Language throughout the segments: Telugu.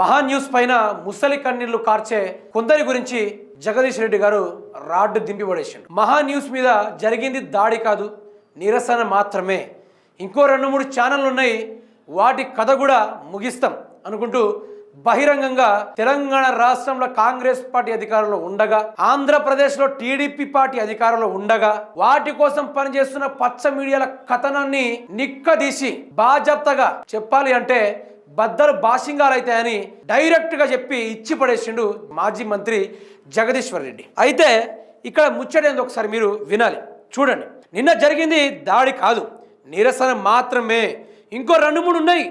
మహా న్యూస్ పైన ముసలి కన్నీళ్ళు కార్చే కొందరి గురించి జగదీష్ రెడ్డి గారు రాడ్డు దింపి పడేసిండు. మహా న్యూస్ మీద జరిగింది దాడి కాదు నిరసన మాత్రమే. ఇంకో రెండు మూడు ఛానళ్ళు ఉన్నాయి వాటి కథ కూడా ముగిస్తాం అనుకుంటూ బహిరంగంగా తెలంగాణ రాష్ట్రంలో కాంగ్రెస్ పార్టీ అధికారంలో ఉండగా ఆంధ్రప్రదేశ్లో టీడీపీ పార్టీ అధికారంలో ఉండగా వాటి కోసం పనిచేస్తున్న పచ్చ మీడియాల కథనాన్ని నిక్కదీసి బాజప్తగా చెప్పాలి అంటే బద్దలు బాసింగాలు అవుతాయని డైరెక్ట్గా చెప్పి ఇచ్చి పడేసిండు మాజీ మంత్రి జగదీశ్వర్ రెడ్డి. అయితే ఇక్కడ ముచ్చటేంది ఒకసారి మీరు వినాలి. చూడండి. నిన్న జరిగింది దాడి కాదు. నిరసన మాత్రమే. ఇంకో రెండు మూడు ఉన్నాయి.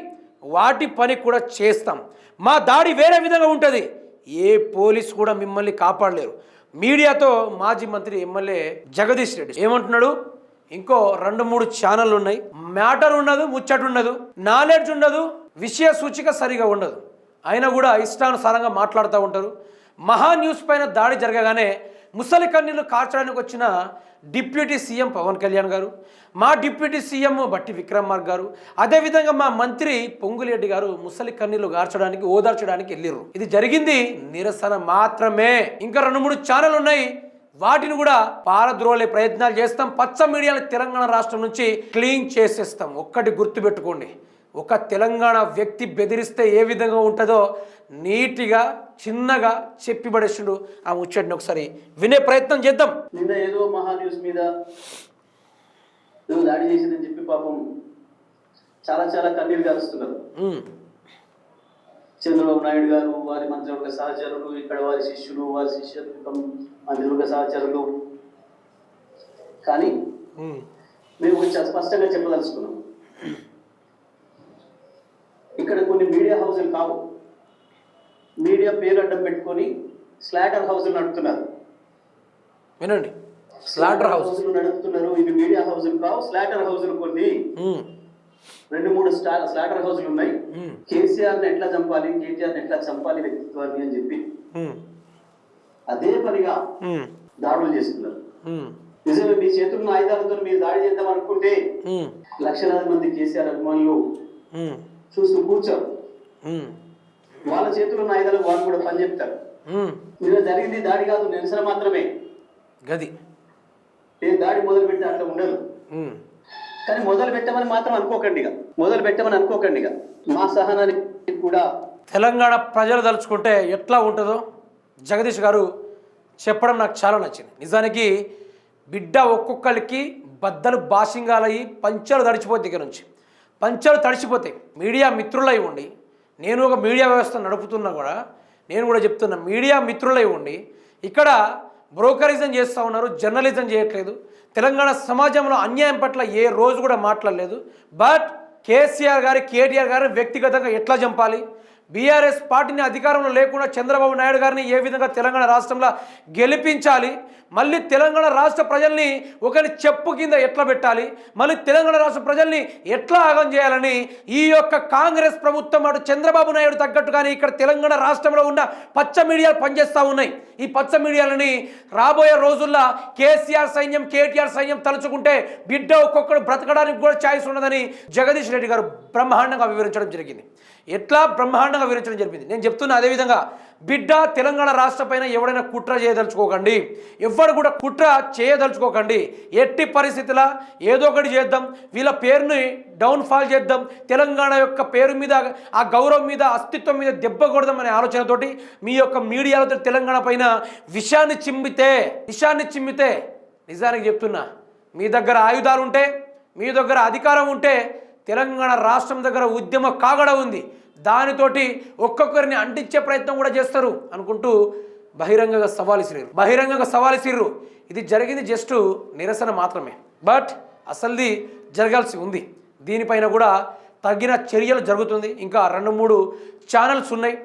వాటి పని కూడా చేస్తాం. మా దాడి వేరే విధంగా ఉంటుంది. ఏ పోలీస్ కూడా మిమ్మల్ని కాపాడలేరు. మీడియాతో మాజీ మంత్రి ఎమ్మెల్యే జగదీష్ రెడ్డి. ఏమంటున్నాడు? ఇంకో రెండు మూడు ఛానళ్ళు ఉన్నాయి. మ్యాటర్ ఉండదు ముచ్చట ఉండదు నాలెడ్జ్ ఉండదు విషయ సూచిక సరిగా ఉండదు. అయినా కూడా ఇష్టానుసారంగా మాట్లాడుతూ ఉంటారు. మహా న్యూస్ పైన దాడి జరగగానే ముసలి కన్నీళ్ళు కార్చడానికి వచ్చిన డిప్యూటీ సీఎం పవన్ కళ్యాణ్ గారు మా డిప్యూటీ సీఎం బట్టి విక్రమార్క్ గారు అదేవిధంగా మా మంత్రి పొంగులేడ్డి గారు ముసలి కన్నీళ్ళు గార్చడానికి ఓదార్చడానికి వెళ్ళిర్రు. ఇది జరిగింది నిరసన మాత్రమే. ఇంకా రెండు మూడు ఛానల్ ఉన్నాయి. వాటిని కూడా పారద్రోలే ప్రయత్నాలు చేస్తాం. పచ్చ మీడియాని తెలంగాణ రాష్ట్రం నుంచి క్లీన్ చేసేస్తాం. ఒక్కటి గుర్తుపెట్టుకోండి. ఒక తెలంగాణ వ్యక్తి బెదిరిస్తే ఏ విధంగా ఉంటుందో నీట్గా చిన్నగా చెప్పి పడేసిండు ఆ ముచ్చటిని ఒకసారి వినే ప్రయత్నం చేద్దాం. నిన్న ఏదో మహా న్యూస్ మీద దాడి చేసిందని చెప్పి పాపం చాలా చాలా కన్నీరు గారుస్తున్నారు. ఉమ్, చంద్రబాబు నాయుడు గారు వారి మంత్రివర్గ సహచరులు ఇక్కడ వారి శిష్యులు వారి శిష్యులు మంత్రివర్గ సహచరులు. కానీ మేము కొంచెం స్పష్టంగా చెప్పదలుచుకున్నాం ఇక్కడ కొన్ని మీడియా హౌజులు కావు మీడియా పేరు అడ్డం పెట్టుకొని స్లాటర్ హౌజులు నడుపుతున్నారు. వినండి. Slaughter house. నడుపుతున్నారు. ఇవి మీడియా హౌజులు కావు స్లాటర్ హౌజులు కొన్ని రెండు మూడు స్లాటర్ హౌజులు ఉన్నాయి. కేసీఆర్ని ఎట్లా చంపాలి కేటీఆర్ని ఎట్లా చంపాలి వ్యక్తిత్వాన్ని అని చెప్పి అదే పనిగా దాడులు చేస్తున్నారు. నిజమే మీ చేతుల్లో ఆయుధాలతో మీరు దాడి చేద్దాం అనుకుంటే లక్షలాది మంది కేసీఆర్ అభిమానులు చూస్తూ కూర్చోరు. వాళ్ళ చేతుల్లో ఉన్న ఆయుధాలు వాళ్ళు కూడా పని చెప్తారు. నిన్న జరిగింది దాడి కాదు నిరసన మాత్రమే. గది. ఏ దాడి మొదలు పెడితే అట్లా ఉండదు. కానీ మొదలు పెట్టమని మాత్రం అనుకోకండి మొదలు పెట్టమని అనుకోకండి మా సహనానికి కూడా తెలంగాణ ప్రజలు తలుచుకుంటే ఎట్లా ఉంటుందో జగదీష్ గారు చెప్పడం నాకు చాలా నచ్చింది. నిజానికి బిడ్డ ఒక్కొక్కరికి బద్దలు బాసింగాలయ్యి పంచలు తడిచిపోతే దగ్గర నుంచి. పంచలు తడిచిపోతాయి. మీడియా మిత్రులై ఉండి నేను ఒక మీడియా వ్యవస్థ నడుపుతున్నా కూడా నేను కూడా చెప్తున్నా మీడియా మిత్రులై ఉండి ఇక్కడ బ్రోకరిజం చేస్తూ ఉన్నారు జర్నలిజం చేయట్లేదు తెలంగాణ సమాజంలో అన్యాయం పట్ల ఏ రోజు కూడా మాట్లాడలేదు బట్ కేసీఆర్ గారి కేటీఆర్ గారు వ్యక్తిగతంగా ఎట్లా చంపాలి బీఆర్ఎస్ పార్టీని అధికారంలో లేకుండా చంద్రబాబు నాయుడు గారిని ఏ విధంగా తెలంగాణ రాష్ట్రంలో గెలిపించాలి? మళ్ళీ తెలంగాణ రాష్ట్ర ప్రజల్ని ఒకరి చెప్పు కింద ఎట్లా పెట్టాలి? మళ్ళీ తెలంగాణ రాష్ట్ర ప్రజల్ని ఎట్లా ఆగం చేయాలని ఈ యొక్క కాంగ్రెస్ ప్రభుత్వం అటు చంద్రబాబు నాయుడు తగ్గట్టుగానే ఇక్కడ తెలంగాణ రాష్ట్రంలో ఉన్న పచ్చ మీడియాలు పనిచేస్తూ ఉన్నాయి. ఈ పచ్చ మీడియాలని రాబోయే రోజుల్లో కేసీఆర్ సైన్యం కేటీఆర్ సైన్యం తలుచుకుంటే బిడ్డ ఒక్కొక్కరు బ్రతకడానికి కూడా ఛాయిస్ ఉండదని జగదీష్ రెడ్డి గారు బ్రహ్మాండంగా వివరించడం జరిగింది. ఎట్లా బ్రహ్మాండంగా వివరించడం జరిగింది నేను చెప్తున్నా అదేవిధంగా బిడ్డ తెలంగాణ రాష్ట్ర పైన ఎవడైనా కుట్ర చేయదలుచుకోకండి. ఎవడు కూడా కుట్ర చేయదలుచుకోకండి. ఎట్టి పరిస్థితుల ఏదో ఒకటి చేద్దాం వీళ్ళ పేరుని డౌన్ఫాల్ చేద్దాం తెలంగాణ యొక్క పేరు మీద ఆ గౌరవం మీద అస్తిత్వం మీద దెబ్బ కొడదాం అనే ఆలోచనతోటి మీ యొక్క మీడియాలతో తెలంగాణ పైన విషాన్ని చిమ్మితే విషాన్ని చిమ్మితే నిజానికి చెప్తున్నా మీ దగ్గర ఆయుధాలు ఉంటే మీ దగ్గర అధికారం ఉంటే తెలంగాణ రాష్ట్రం దగ్గర ఉద్యమ కాగడ ఉంది. దానితోటి ఒక్కొక్కరిని అంటించే ప్రయత్నం కూడా చేస్తారు అనుకుంటూ బహిరంగంగా సవాలు ఇసిరారు బహిరంగంగా సవాలు ఇసిర్రు ఇది జరిగింది జస్ట్ నిరసన మాత్రమే. బట్ అసలుది జరగాల్సి ఉంది. దీనిపైన కూడా తగిన చర్యలు జరుగుతుంది. ఇంకా రెండు మూడు ఛానల్స్ ఉన్నాయి.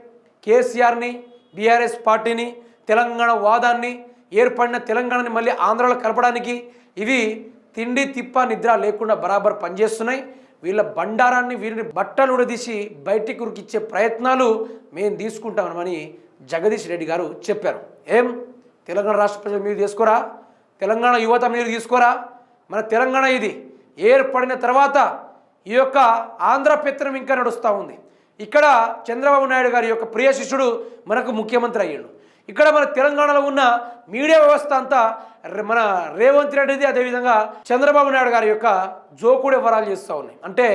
కేసీఆర్ని బీఆర్ఎస్ పార్టీని తెలంగాణ వాదాన్ని ఏర్పడిన తెలంగాణని మళ్ళీ ఆంధ్రలో కలపడానికి ఇవి తిండి తిప్ప నిద్ర లేకుండా బరాబర్ పనిచేస్తున్నాయి. వీళ్ళ బండారాన్ని వీరిని బట్టలు ఉడదీసి బయటికి ఉరికిచ్చే ప్రయత్నాలు మేము తీసుకుంటామని జగదీష్ రెడ్డి గారు చెప్పారు. ఏం? తెలంగాణ రాష్ట్ర ప్రజలు మీరు తీసుకోరా? తెలంగాణ యువత మీరు తీసుకోరా? మన తెలంగాణ ఇది. ఏర్పడిన తర్వాత ఈ యొక్క ఆంధ్ర పెత్తనం ఇంకా నడుస్తూ ఉంది. ఇక్కడ చంద్రబాబు నాయుడు గారి యొక్క ప్రియ శిష్యుడు మనకు ముఖ్యమంత్రి అయ్యాడు. ఇక్కడ మన తెలంగాణలో ఉన్న మీడియా వ్యవస్థ అంతా మన రేవంత్ రెడ్డిది అదేవిధంగా చంద్రబాబు నాయుడు గారి యొక్క జోకుడే వరాలు చేస్తూ ఉన్నాయి. అంటే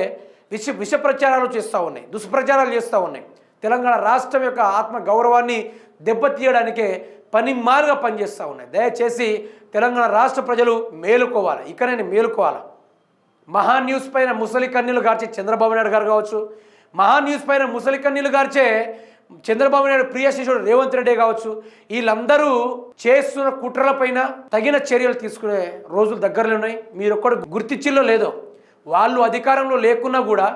విష విష ప్రచారాలు చేస్తూ ఉన్నాయి. దుష్ప్రచారాలు చేస్తూ ఉన్నాయి. తెలంగాణ రాష్ట్రం యొక్క ఆత్మ గౌరవాన్ని దెబ్బతీయడానికే పని మారుగా పనిచేస్తూ ఉన్నాయి. దయచేసి తెలంగాణ రాష్ట్ర ప్రజలు మేలుకోవాలి. ఇకనైనా మేలుకోవాలి? మహా న్యూస్ పైన ముసలి కన్నీలు గార్చే చంద్రబాబు నాయుడు గారు కావచ్చు. మహా న్యూస్ పైన ముసలి కన్నీలు గార్చే చంద్రబాబు నాయుడు ప్రియ శిష్యుడు రేవంత్ రెడ్డి కావచ్చు వీళ్ళందరూ చేస్తున్న కుట్రలపైన తగిన చర్యలు తీసుకునే రోజులు దగ్గరలో ఉన్నాయి. మీరు ఒక్కడు గుర్తించిల్లో లేదో వాళ్ళు అధికారంలో లేకున్నా కూడా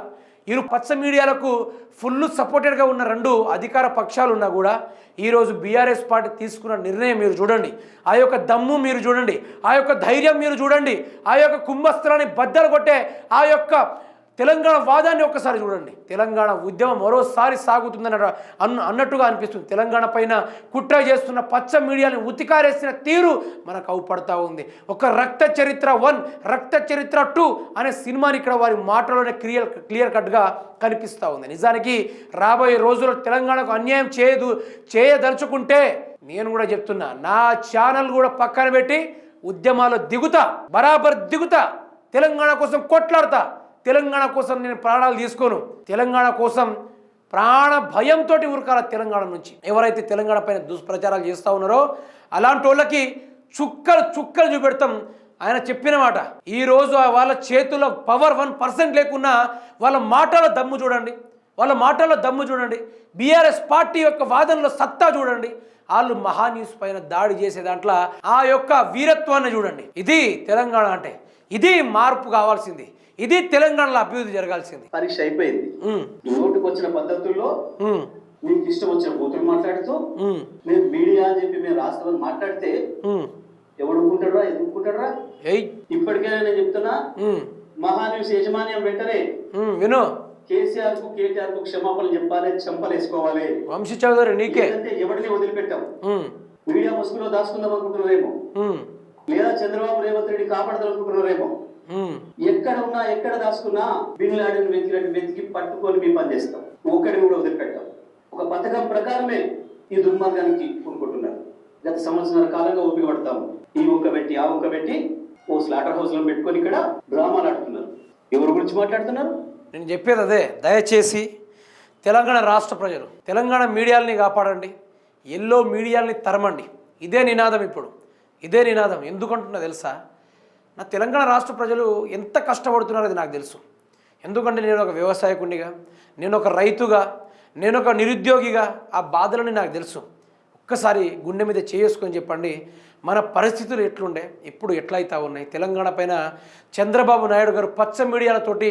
వీరు పచ్చ మీడియాలకు ఫుల్ సపోర్టెడ్గా ఉన్న రెండు అధికార పక్షాలు ఉన్నా కూడా ఈరోజు బీఆర్ఎస్ పార్టీ తీసుకున్న నిర్ణయం మీరు చూడండి. ఆ యొక్క దమ్ము మీరు చూడండి. ఆ యొక్క ధైర్యం మీరు చూడండి. ఆ యొక్క కుంభస్త్రాన్ని బద్దలు కొట్టే ఆ యొక్క తెలంగాణ వాదాన్ని ఒక్కసారి చూడండి. తెలంగాణ ఉద్యమం మరోసారి సాగుతుందని అన్న అన్నట్టుగా అనిపిస్తుంది. తెలంగాణ పైన కుట్ర చేస్తున్న పచ్చ మీడియాని ఉతికారేసిన తీరు మనకు అవుపడతా ఉంది. ఒక రక్త చరిత్ర వన్ రక్త చరిత్ర టూ అనే సినిమాని ఇక్కడ వారి మాటలోనే క్లియర్ క్లియర్ కట్గా కనిపిస్తూ ఉంది. నిజానికి రాబోయే రోజుల్లో తెలంగాణకు అన్యాయం చేయదు చేయదలుచుకుంటే నేను కూడా చెప్తున్నా నా ఛానల్ కూడా పక్కన పెట్టి ఉద్యమాలు దిగుతా బరాబర్ దిగుతా తెలంగాణ కోసం కొట్లాడతా. తెలంగాణ కోసం నేను ప్రాణాలు తీసుకోను. తెలంగాణ కోసం ప్రాణ భయంతో ఉరకాల తెలంగాణ నుంచి. ఎవరైతే తెలంగాణ పైన దుష్ప్రచారాలు చేస్తూ ఉన్నారో అలాంటి వాళ్ళకి చుక్కలు చుక్కలు చూపెడతాం. ఆయన చెప్పిన మాట ఈరోజు వాళ్ళ చేతుల్లో పవర్ వన్ పర్సెంట్ లేకున్నా వాళ్ళ మాటల దమ్ము చూడండి. వాళ్ళ మాటల్లో దమ్ము చూడండి. బీఆర్ఎస్ పార్టీ యొక్క వాదనలో సత్తా చూడండి. వాళ్ళు మహా పైన దాడి చేసే దాంట్లో ఆ యొక్క వీరత్వాన్ని చూడండి. ఇది తెలంగాణ అంటే ఇది మార్పు కావాల్సింది. ఇది తెలంగాణలో అభివృద్ధి జరగాల్సింది. పరీక్ష అయిపోయింది. నోటుకు వచ్చిన పద్ధతుల్లో మీకు ఇష్టం వచ్చిన బూతులు మాట్లాడుతూ మేము మీడియా అని చెప్పి మేము రాష్ట్రం మాట్లాడితే ఉమ్. ఎవడు ఊరుకుంటాడా ఎందుకుంటాడా ఏయ్. ఇప్పటికైనా నేను చెప్తున్నా మహాన్యూస్ యాజమాన్యం వెంటనే విను. కేసీఆర్కు కేటీఆర్కు క్షమాపణలు చెప్పాలి చంపలేసుకోవాలి. వంశీ చౌదరి నీకే. లేదంటే ఎవరిని వదిలిపెట్టాం మీడియా ముసుగులో దాచుకుందాం అనుకుంటున్నారేమో? లేదా చంద్రబాబు రేవంత్ రెడ్డి కాపాడదనుకుంటున్నారేమో ఉమ్. ఎక్కడ ఉన్నా ఎక్కడ దాచుకున్నా బిన్ లాడెన్ వెతికినట్టు వెతికి పట్టుకొని మేము పనిచేస్తాం. ఒక్కడిని కూడా వదిలిపెట్టాం. ఒక పథకం ప్రకారమే ఈ దుర్మార్గానికి పూనుకుంటున్నారు. గత సంవత్సరాల కాలంగా ఓపిక పడతాము. ఈ ఒక్క పెట్టి ఆ ఒక్క పెట్టి ఓ స్లాటర్ హౌస్లో పెట్టుకొని ఇక్కడ డ్రామాలు ఆడుతున్నారు. ఎవరి గురించి మాట్లాడుతున్నారు? నేను చెప్పేది అదే. దయచేసి తెలంగాణ రాష్ట్ర ప్రజలు తెలంగాణ మీడియాల్ని కాపాడండి. ఎల్లో మీడియాల్ని తరమండి. ఇదే నినాదం ఇప్పుడు. ఇదే నినాదం. ఎందుకంటున్నా తెలుసా? నా తెలంగాణ రాష్ట్ర ప్రజలు ఎంత కష్టపడుతున్నారో అది నాకు తెలుసు. ఎందుకంటే నేను ఒక వ్యవసాయకునిగా నేను ఒక రైతుగా నేను ఒక నిరుద్యోగిగా ఆ బాధలని నాకు తెలుసు. ఒక్కసారి గుండె మీద చేసుకొని చెప్పండి మన పరిస్థితులు ఎట్లుండే ఇప్పుడు ఎట్లయితా ఉన్నాయి? తెలంగాణ పైన చంద్రబాబు నాయుడు గారు పచ్చ మీడియాలతోటి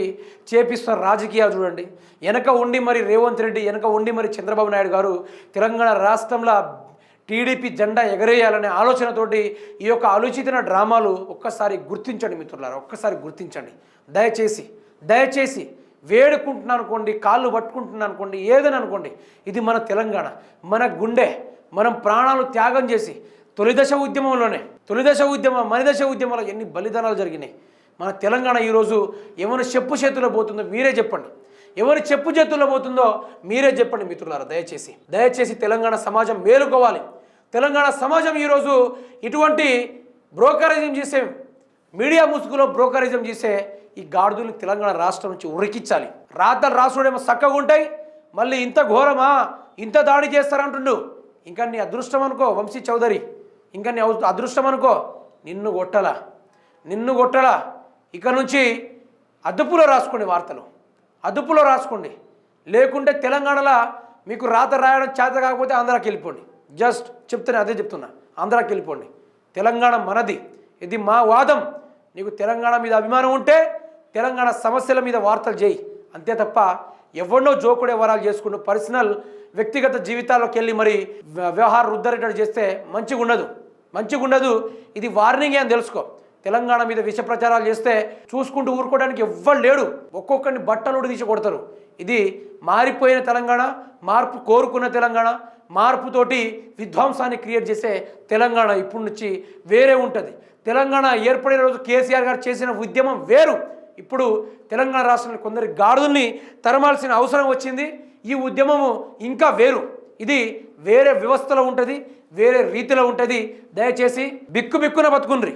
చేపిస్తున్న రాజకీయాలు చూడండి. వెనక ఉండి మరి రేవంత్ రెడ్డి వెనక ఉండి మరి చంద్రబాబు నాయుడు గారు తెలంగాణ రాష్ట్రంలో టీడీపీ జెండా ఎగరేయాలనే ఆలోచనతోటి ఈ యొక్క ఆలోచితన డ్రామాలు ఒక్కసారి గుర్తించండి మిత్రులారా ఒక్కసారి గుర్తించండి. దయచేసి దయచేసి వేడుకుంటున్నాను అనుకోండి కాళ్ళు పట్టుకుంటున్నాను అనుకోండి ఏదైనా అనుకోండి ఇది మన తెలంగాణ మన గుండె మనం ప్రాణాలు త్యాగం చేసి తొలిదశ ఉద్యమంలోనే తొలిదశ ఉద్యమం మనిదశ ఉద్యమంలో ఎన్ని బలిదానాలు జరిగినాయి. మన తెలంగాణ ఈరోజు ఎవరి చెప్పు చేతిలో పోతుందో మీరే చెప్పండి. ఎవరి చెప్పు చేతుల్లో పోతుందో మీరే చెప్పండి మిత్రులారా దయచేసి దయచేసి తెలంగాణ సమాజం మేలుకోవాలి. తెలంగాణ సమాజం ఈరోజు ఇటువంటి బ్రోకరేజం చేసే మీడియా ముసుగులో బ్రోకరేజం చేసే ఈ గాడిదలు తెలంగాణ రాష్ట్రం నుంచి ఉరికించాలి. రాతలు రాసుడేమో చక్కగా ఉంటాయి మళ్ళీ ఇంత ఘోరమా ఇంత దాడి చేస్తారంటుండు. ఇంకా నీ అదృష్టం అనుకో వంశీ చౌదరి. ఇంకా నీ అవ- అదృష్టం అనుకో నిన్ను కొట్టలా. నిన్ను కొట్టలా. ఇక నుంచి అదుపులో రాసుకోండి వార్తలు. అదుపులో రాసుకోండి. లేకుంటే తెలంగాణలో మీకు రాత రాయడం చేత కాకపోతే ఆంధ్రాకి వెళ్ళిపోండి. జస్ట్ చెప్తున్నా అదే చెప్తున్నా. ఆంధ్రాకి వెళ్ళిపోండి. తెలంగాణ మనది. ఇది మా వాదం. నీకు తెలంగాణ మీద అభిమానం ఉంటే తెలంగాణ సమస్యల మీద వార్తలు చేయి. అంతే తప్ప ఎవరినో జోకుడే వరాలు చేసుకుంటూ పర్సనల్ వ్యక్తిగత జీవితాల్లోకి వెళ్ళి మరి వ్య- వ్యవహార రుద్దరేటట్టు చేస్తే మంచిగా ఉండదు మంచిగా ఉండదు ఇది వార్నింగే అని తెలుసుకో. తెలంగాణ మీద విష ప్రచారాలు చేస్తే చూసుకుంటూ ఊరుకోవడానికి ఎవ్వరు లేడు. ఒక్కొక్కరిని బట్టలు తీసి కొడతారు. ఇది మారిపోయిన తెలంగాణ మార్పు కోరుకున్న తెలంగాణ మార్పుతోటి విధ్వంసాన్ని క్రియేట్ చేసే తెలంగాణ ఇప్పటి నుంచి వేరే ఉంటుంది. తెలంగాణ ఏర్పడిన రోజు కేసీఆర్ గారు చేసిన ఉద్యమం వేరు. ఇప్పుడు తెలంగాణ రాష్ట్రంలో కొందరి గాడుల్ని తరమాల్సిన అవసరం వచ్చింది. ఈ ఉద్యమము ఇంకా వేరు. ఇది వేరే వ్యవస్థలో ఉంటుంది వేరే రీతిలో ఉంటుంది. దయచేసి బిక్కు బిక్కున బతుకుండ్రి.